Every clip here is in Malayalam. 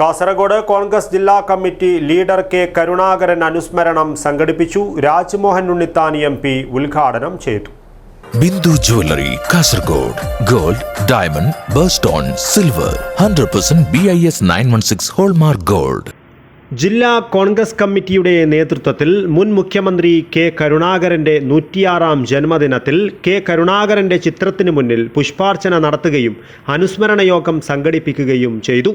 കാസർഗോഡ് കോൺഗ്രസ് ജില്ലാ കമ്മിറ്റി ലീഡർ കെ കരുണാകരൻ അനുസ്മരണം സംഘടിപ്പിച്ചു. രാജ്മോഹൻ ഉണ്ണിത്താൻ എം പി ഉദ്ഘാടനം ചെയ്തു. Bindu jewellery Kasargod. Gold diamond birthstone silver. Hundred percent B I S nine one six hallmark gold. ജില്ലാ കോൺഗ്രസ് കമ്മിറ്റിയുടെ നേതൃത്വത്തിൽ മുൻ മുഖ്യമന്ത്രി കെ കരുണാകരന്റെ നൂറ്റിയാറാം ജന്മദിനത്തിൽ കെ കരുണാകരന്റെ ചിത്രത്തിന് മുന്നിൽ പുഷ്പാർച്ചന നടത്തുകയും അനുസ്മരണ യോഗം സംഘടിപ്പിക്കുകയും ചെയ്തു.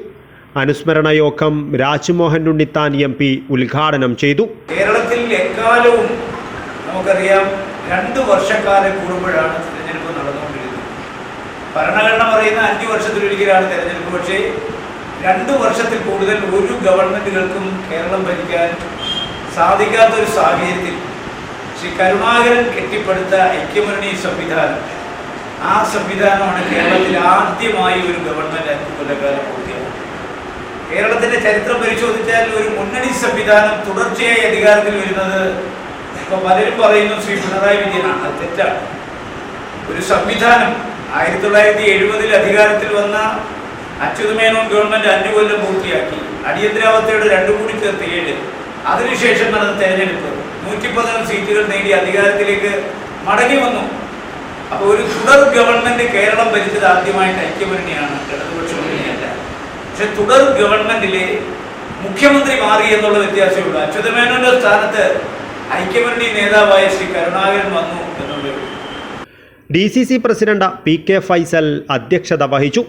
അനുസ്മരണ യോഗം രാജ്മോഹൻ ഉണ്ണിത്താൻ എം പി ഉദ്ഘാടനം ചെയ്തു. കേരളത്തിൽ എക്കാലവും നമുക്കറിയാം രണ്ട് വർഷക്കാലം കൂടുമ്പോഴാണ് തിരഞ്ഞെടുപ്പ് നടന്നുകൊണ്ടിരുന്നത് ഭരണഘടന പറയുന്ന അഞ്ച് വർഷത്തിലൊരിക്കലാണ് തിരഞ്ഞെടുപ്പ്. പക്ഷേ രണ്ട് വർഷത്തിൽ കൂടുതൽ ഒരു ഗവൺമെന്റുകൾക്കും കേരളം ഭരിക്കാൻ സാധിക്കാത്തൊരു സാഹചര്യത്തിൽ ശ്രീ കരുണാകരൻ കെട്ടിപ്പടുത്ത ഐക്യമുന്നണി സംവിധാനം ആ സംവിധാനമാണ് കേരളത്തിൽ ആദ്യമായി ഒരു ഗവൺമെന്റ് അഞ്ച് കൊല്ലക്കാലം പൂർത്തിയാക്കുന്നത് കേരളത്തിന്റെ ചരിത്രം പരിശോധിച്ചാൽ ഒരു മുന്നണി സംവിധാനം തുടർച്ചയായി അധികാരത്തിൽ വരുന്നത് ഇപ്പൊ പലരും പറയുന്നു ശ്രീ പിണറായി വിജയനാണ് അത് തെറ്റാണ്. ഒരു സംവിധാനം ആയിരത്തി തൊള്ളായിരത്തി എഴുപതിൽ അധികാരത്തിൽ വന്ന അച്യുതമേനോൻ ഗവൺമെന്റ് അഞ്ചു കൊല്ലം പൂർത്തിയാക്കി. അടിയന്തരാവസ്ഥയുടെ രണ്ടു കൂടി ചേർത്ത് ഏഴ്. അതിനുശേഷം നടന്ന തെരഞ്ഞെടുപ്പ്. നൂറ്റി പതിനൊന്ന് സീറ്റുകൾ നേടി അധികാരത്തിലേക്ക് മടങ്ങി വന്നു. അപ്പോൾ ഒരു തുടർ ഗവൺമെന്റ് കേരളം ഭരിച്ചത് ആദ്യമായിട്ട് ഐക്യമുന്നണിയാണ് ഇടതുപക്ഷ പക്ഷെ തുടർ ഗവൺമെന്റിലെ മുഖ്യമന്ത്രി മാറി എന്നുള്ള വ്യത്യാസമേ ഉള്ളൂ അച്യുതമേനോന്റെ സ്ഥാനത്ത് ഐക്യമുന്നണി നേതാവായ ശ്രീ കരുണാകരൻ വന്നു എന്നുള്ളത് D C C president P K Faisal അധ്യക്ഷത വഹിച്ചു.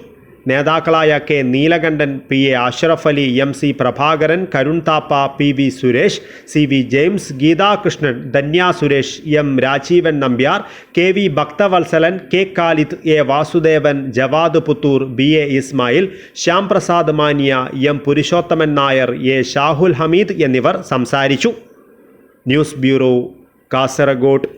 നേതാക്കളായ K Neelakandan P A Ashraf Ali M C Prabhakaran Karun Thappa P V Suresh C V James Geethakrishnan Dhanya Suresh M Rajeevan Nambiar K V Bhakthavathsalan K Khalid A Vasudevan Jawad Puthur B A Ismail Shyam Prasad Maniya M Purushothaman Nair A Shahul Hameed എന്നിവർ സംസാരിച്ചു. News bureau Kasargod.